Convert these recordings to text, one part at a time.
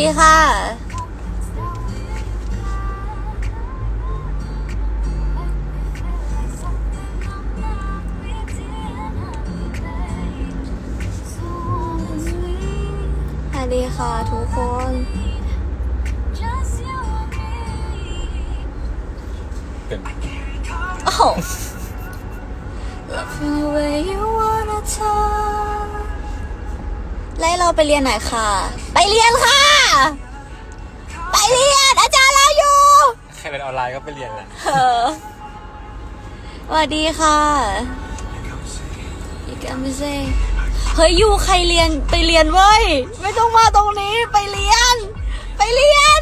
ดีค่ะ สวัสดีค่ะทุกคนเป็นโอ้โห Love the way you wanna talk ไล่เราไปเรียนหน่อยค่ะ ไปเรียนค่ะ ไปเรียน อาจารย์เราอยู่ ใครเป็นออนไลน์ก็ไปเรียนแหละ เออสวัสดีค่ะอีกอันไม่ใช่เฮ้ยอยู่ใครเรียนไปเรียนเว้ย ไม่ต้องมาตรงนี้ไปเรียน ไปเรียน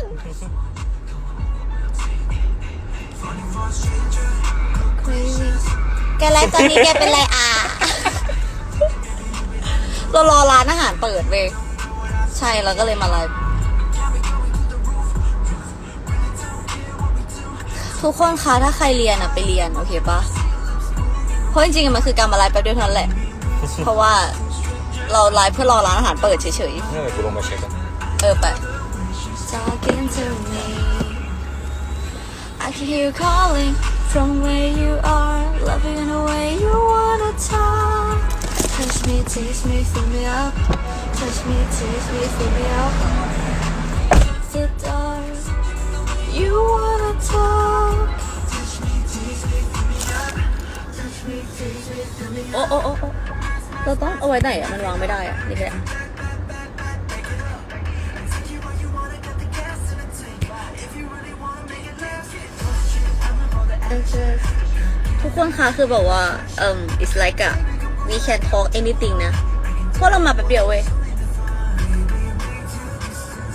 Crazy แกไลฟ์ตอนนี้แกเป็นไรอะเรารอร้านอาหารเปิดเว้ยใช่แล้วก็เลยมาไลฟ์ ทุกคนคะถ้าใครเรียนอะไปเรียนโอเคปะเพราะจริงๆมันคือการมาไลฟ์ไปบเดียวเท่านั้นแหละ เพราะว่าเราไลฟ์เพื่อรอร้านอาหารเปิดเฉยเมื่อไหร่กูลงมาเช็คกันๆ เออไป Talking to me I can hear you calling from where you are Loving the way you wanna talk Touch me, tease me, fill me up Touch me, tease me, fill me up The dark You wanna อ้โอ้โอ้เราต้องเอาไว้ไหนอะมันวางไม่ได้อะนี่แหละทุกคนคะคือแบบว่าเอ่ม it's like a we can talk anything นะเพราะเรามาแป๊บเดียวเว้ย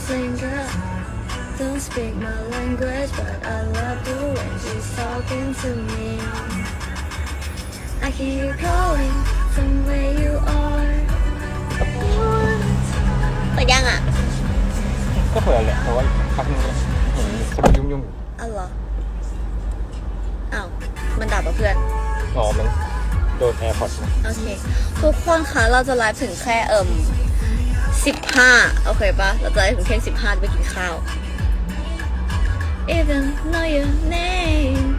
Singer don't speak my language but I love the way she's talking to me I hear you calling from where you are เปิดยังอะก็เผื่อแหละแต่ว่าพักนึงเนี่ยเห็นคนมันยุ่งยุ่งอ้าวเหรออ้าวมันดับอะเพื่อน ๆอ๋อมันโดนแอร์พอร์ตโอเค ทุกคนคะเราจะไลฟ์ถึงแค่เอิ่มสิบห้าโอเคปะเราจะไลฟ์ถึงแค่สิบห้าไปกินข้าว Even know your name